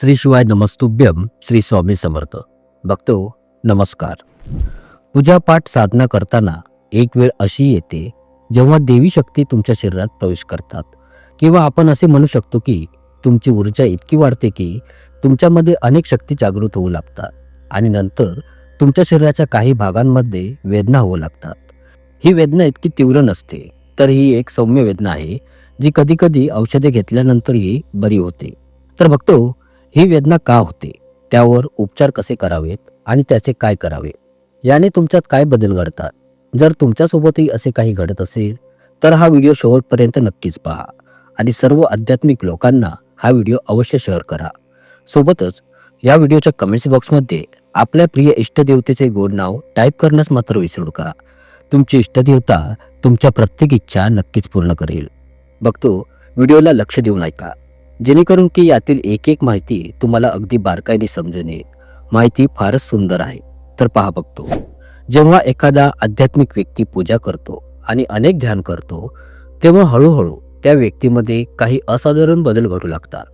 श्री शिवाय नमस्तुभ्यम श्री स्वामी समर्थ. बघतो नमस्कार. पूजापाठ साधना करताना एक वेळ अशी येते जेव्हा देवी शक्ती तुमच्या शरीरात प्रवेश करतात किंवा आपण असे म्हणू शकतो की तुमची ऊर्जा इतकी वाढते की तुमच्यामध्ये अनेक शक्ती जागृत होऊ लागतात आणि नंतर तुमच्या शरीराच्या काही भागांमध्ये वेदना होऊ लागतात. ही वेदना इतकी तीव्र नसते तर ही एक सौम्य वेदना आहे जी कधीकधी औषधे घेतल्यानंतरही बरी होते. तर बघतो ही वेदना का होते? त्यावर उपचार कसे करावेत आणि त्याचे काय करावे? याने तुमच्यात काय बदल घडतात? जर तुमच्यासोबतही असे काही घडत असेल तर हा व्हिडिओ शेवटपर्यंत नक्कीच पहा आणि सर्व आध्यात्मिक लोकांना हा व्हिडिओ अवश्य शेअर करा. सोबतच या व्हिडिओच्या कमेंट्स बॉक्समध्ये आपल्या प्रिय इष्टदेवतेचे गोड नाव टाईप करण्यास मात्र विसरू नका. तुमची इष्टदेवता तुमच्या प्रत्येक इच्छा नक्कीच पूर्ण करेल. बघतो व्हिडिओला लक्ष देऊन ऐका जेणेकरून की यातील एक एक माहिती तुम्हाला अगदी बारकाईने समजून येईल माहिती फारच सुंदर आहे. तर पहा बघतो. जेव्हा एखादा आध्यात्मिक व्यक्ती पूजा करतो आणि अनेक ध्यान करतो तेव्हा हळूहळू त्या व्यक्तीमध्ये काही असाधारण बदल घडू लागतात.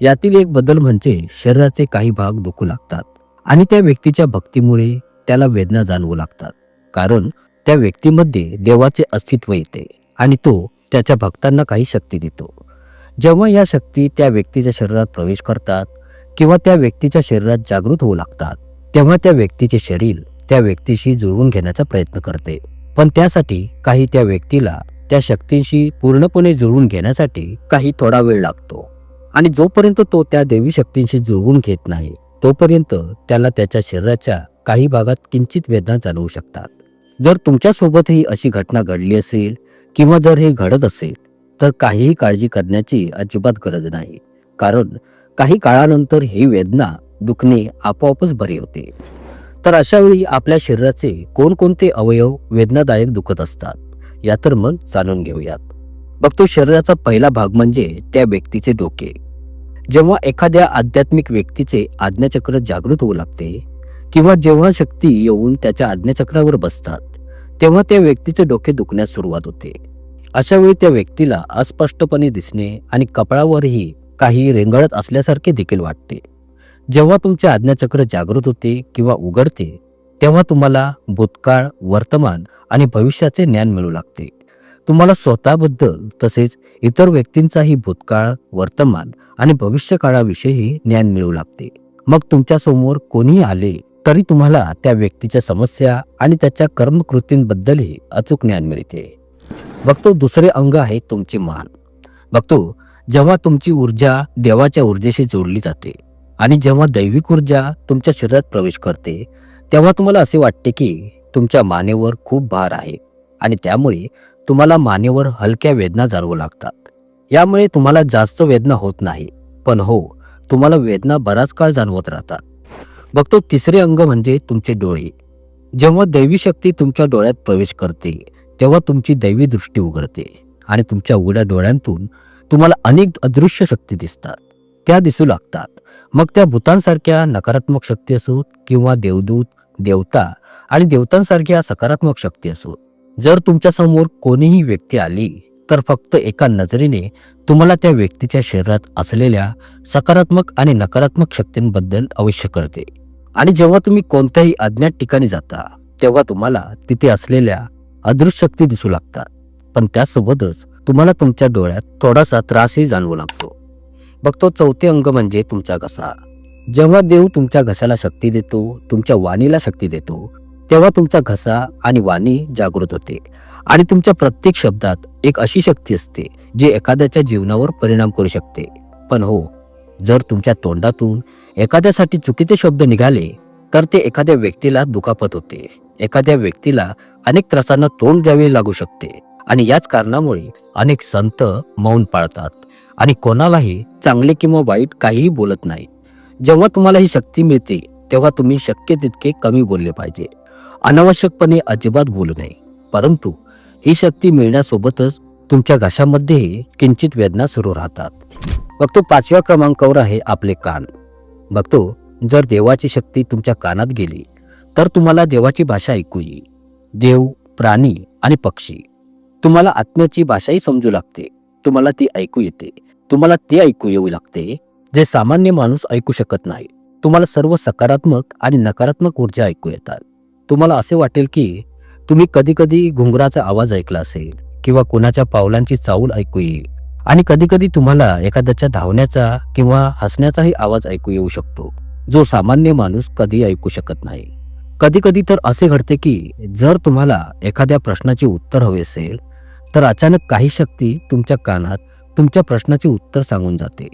यातील एक बदल म्हणजे शरीराचे काही भाग दुखू लागतात आणि त्या व्यक्तीच्या भक्तीमुळे त्याला वेदना जाणवू लागतात. कारण त्या व्यक्तीमध्ये देवाचे अस्तित्व येते आणि तो त्याच्या भक्तांना काही शक्ती देतो. जेव्हा या शक्ती त्या व्यक्तीच्या शरीरात प्रवेश करतात किंवा त्या व्यक्तीच्या शरीरात जागृत होऊ लागतात तेव्हा त्या व्यक्तीचे शरीर त्या व्यक्तीशी जुळवून घेण्याचा प्रयत्न करते. पण त्यासाठी काही त्या व्यक्तीला त्या शक्तींशी पूर्णपणे जुळवून घेण्यासाठी काही थोडा वेळ लागतो. आणि जोपर्यंत तो त्या देवी शक्तींशी जुळवून घेत नाही तोपर्यंत त्याला त्याच्या शरीराच्या काही भागात किंचित वेदना जाणवू शकतात. जर तुमच्यासोबतही अशी घटना घडली असेल किंवा जर हे घडत असेल तर काहीही काळजी करण्याची अजिबात गरज नाही. कारण काही काळानंतर ही वेदना दुखणे आपोआपच बरी होते. तर अशा वेळी आपल्या शरीराचे कोणकोणते अवयव वेदनादायक दुखत असतात या तर मग जाणून घेऊयात. बघतो शरीराचा पहिला भाग म्हणजे त्या व्यक्तीचे डोके. जेव्हा एखाद्या आध्यात्मिक व्यक्तीचे आज्ञाचक्र जागृत होऊ लागते किंवा जेव्हा शक्ती येऊन त्याच्या आज्ञाचक्रावर बसतात तेव्हा त्या व्यक्तीचे डोके दुखण्यास सुरुवात होते. अशा वेळी त्या व्यक्तीला अस्पष्टपणे दिसणे आणि कपाळावरही काही रेंगाळत असल्यासारखे देखील वाटते. जेव्हा तुमचे आज्ञाचक्र जागृत होते किंवा उघडते तेव्हा तुम्हाला भूतकाळ वर्तमान आणि भविष्याचे ज्ञान मिळू लागते. तुम्हाला स्वतःबद्दल तसेच इतर व्यक्तींचाही भूतकाळ वर्तमान आणि भविष्यकाळाविषयी ज्ञान मिळू लागते. मग तुमच्यासमोर कोणीही आले तरी तुम्हाला त्या व्यक्तीच्या समस्या आणि त्याच्या कर्मकृतींबद्दलही अचूक ज्ञान मिळते. बघतो दुसरे अंग आहे तुमची मान. बघतो जेव्हा तुमची ऊर्जा देवाच्या ऊर्जेशी जोडली जाते आणि जेव्हा दैविक ऊर्जा तुमच्या शरीरात प्रवेश करते तेव्हा तुम्हाला असे वाटते की तुमच्या मानेवर खूप भार आहे आणि त्यामुळे तुम्हाला मानेवर हलक्या वेदना जाणवू लागतात. यामुळे तुम्हाला जास्त वेदना होत नाही पण हो तुम्हाला वेदना बराच काळ जाणवत राहतात. बघतो तिसरे अंग म्हणजे तुमचे डोळे. जेव्हा दैवी शक्ती तुमच्या डोळ्यात प्रवेश करते तेव्हा तुमची दैवी दृष्टी उघडते आणि तुमच्या उघड्या डोळ्यांतून तुम्हाला अनेक अदृश्य शक्ती दिसतात. त्या दिसू लागतात. मग त्या भूतांसारख्या नकारात्मक शक्ती असोत किंवा देवदूत देवता आणि देवतांसारख्या सकारात्मक शक्ती असोत. जर तुमच्यासमोर कोणीही व्यक्ती आली तर फक्त एका नजरेने तुम्हाला त्या व्यक्तीच्या शरीरात असलेल्या सकारात्मक आणि नकारात्मक शक्तींबद्दल अवश्य कळते. आणि जेव्हा तुम्ही कोणत्याही अज्ञात ठिकाणी जाता तेव्हा तुम्हाला तिथे असलेल्या अदृश्य शक्ती दिसू लागतात. पण त्यासोबतच तुम्हाला तुमच्या डोळ्यात थोडासा त्रासही जाणवू लागतो. बघतो चौथे अंग म्हणजे तुमचा घसा. जेव्हा देव तुमच्या घशाला शक्ती देतो तुमच्या वाणीला शक्ती देतो तेव्हा तुमचा घसा आणि वाणी जागृत होते. आणि तुमच्या प्रत्येक शब्दात एक अशी शक्ती असते जी एखाद्याच्या जीवनावर परिणाम करू शकते. पण हो जर तुमच्या तोंडातून एखाद्यासाठी चुकीचे शब्द निघाले तर ते एखाद्या व्यक्तीला दुखापत होते. एखाद्या व्यक्तीला अनेक त्रासांना तोंड द्यावे लागू शकते. आणि याच कारणामुळे अनेक संत मौन पाळतात. आणि कोणालाही चांगले किंवा वाईट काहीही बोलत नाही. जेव्हा तुम्हाला ही शक्ती मिळते तेव्हा तुम्ही शक्य तितके कमी बोलले पाहिजे. अनावश्यकपणे अजिबात बोलू नये. परंतु ही शक्ती मिळण्यासोबतच तुमच्या घशामध्ये किंचित वेदना सुरू राहतात. बघतो पाचव्या क्रमांकावर आहे आपले कान. बघतो जर देवाची शक्ती तुमच्या कानात गेली तर तुम्हाला देवाची भाषा ऐकू येईल. देव प्राणी आणि पक्षी. तुम्हाला आत्म्याची भाषाही समजू लागते. तुम्हाला ती ऐकू येते. तुम्हाला ते ऐकू येऊ लागते जे सामान्य माणूस ऐकू शकत नाही. तुम्हाला सर्व सकारात्मक आणि नकारात्मक ऊर्जा ऐकू येतात. तुम्हाला असे वाटेल की तुम्ही कधी कधी घुंगराचा आवाज ऐकला असेल किंवा कोणाच्या पावलांची चाऊल ऐकू येईल. आणि कधी कधी तुम्हाला एखाद्याच्या धावण्याचा किंवा हसण्याचाही आवाज ऐकू येऊ शकतो जो सामान्य माणूस कधी ऐकू शकत नाही. कधी कधी तर असे घडते की जर तुम्हाला एखाद्या प्रश्नाचे उत्तर हवे असेल तर अचानक काही शक्ती तुमच्या कानात तुमच्या प्रश्नाचे उत्तर सांगून जाते.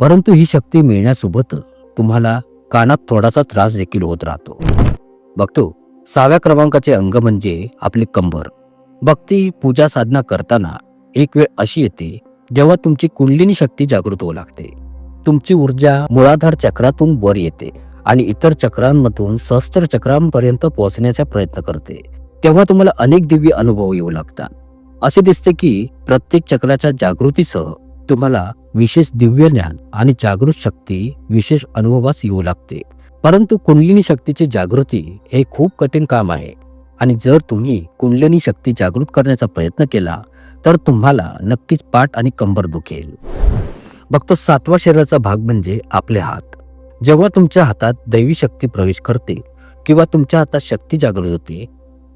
परंतु ही शक्ती मिळण्यासोबत तुम्हाला कानात थोडासा त्रास देखील होत राहतो. बघतो सहाव्या क्रमांकाचे अंग म्हणजे आपले कंबर. भक्ती पूजा साधना करताना एक वेळ अशी येते जेव्हा तुमची कुंडलिनी शक्ती जागृत होऊ लागते. तुमची ऊर्जा मुळाधार चक्रातून वर येते. आणि इतर चक्रांमधून सहस्त्र चक्रांपर्यंत पोहोचण्याचा प्रयत्न करते. तेव्हा तुम्हाला अनेक दिव्य अनुभव येऊ लागतात. असे दिसते की प्रत्येक चक्राच्या जागृतीसह तुम्हाला विशेष दिव्य ज्ञान आणि जागृत शक्ती विशेष अनुभवास येऊ लागते. परंतु कुंडलिनी शक्तीची जागृती हे खूप कठीण काम आहे. आणि जर तुम्ही कुंडलिनी शक्ती जागृत करण्याचा प्रयत्न केला तर तुम्हाला नक्कीच पाठ आणि कंबर दुखेल. बघतो सातवा शरीराचा भाग म्हणजे आपले हात. जेव्हा तुमच्या हातात दैवी शक्ती प्रवेश करते किंवा तुमच्या हातात शक्ती जागृत होते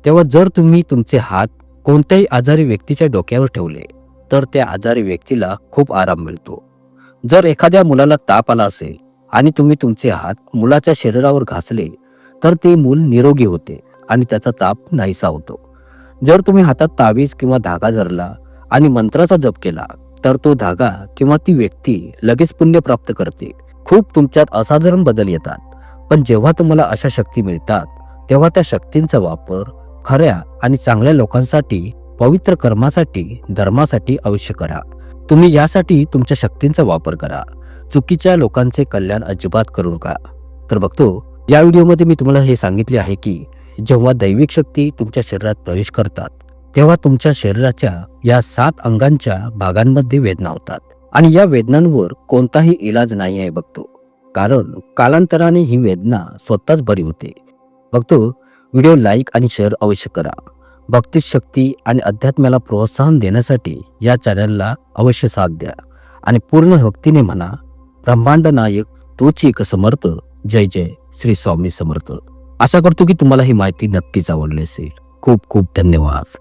तेव्हा जर तुम्ही तुमचे हात कोणत्याही आजारी व्यक्तीच्या डोक्यावर ठेवले तर त्या आजारी व्यक्तीला खूप आराम मिळतो. जर एखाद्या मुलाला ताप आला असेल आणि तुम्ही तुमचे हात मुलाच्या शरीरावर घासले तर ते मूल निरोगी होते आणि त्याचा ताप नाहीसा होतो. जर तुम्ही हातात तावीज किंवा धागा धरला आणि मंत्राचा जप केला तर तो धागा किंवा ती व्यक्ती लगेच पुण्य प्राप्त करते. खूप तुमच्यात असाधारण बदल येतात. पण जेव्हा तुम्हाला अशा शक्ती मिळतात तेव्हा त्या शक्तींचा वापर खऱ्या आणि चांगल्या लोकांसाठी पवित्र कर्मासाठी धर्मासाठी अवश्य करा. तुम्ही यासाठी तुमच्या शक्तींचा वापर करा. चुकीच्या लोकांचे कल्याण अजिबात करू नका. तर बघतो या व्हिडिओमध्ये मी तुम्हाला हे सांगितले आहे की जेव्हा दैविक शक्ती तुमच्या शरीरात प्रवेश करतात तेव्हा तुमच्या शरीराच्या या सात अंगांच्या भागांमध्ये वेदना होतात. आणि या वेदनांवर कोणताही इलाज नाही आहे बघतो. कारण कालांतराने ही वेदना स्वतःच बरी होते. बघतो व्हिडिओ लाईक आणि शेअर अवश्य करा. भक्ती शक्ती आणि अध्यात्माला प्रोत्साहन देण्यासाठी या चॅनलला अवश्य साथ द्या. आणि पूर्ण भक्तीने म्हणा ब्रह्मांड नायक तोच एक समर्थ जय जय श्री स्वामी समर्थ. आशा करतो की तुम्हाला ही माहिती नक्कीच आवडली असेल. खूप खूप धन्यवाद.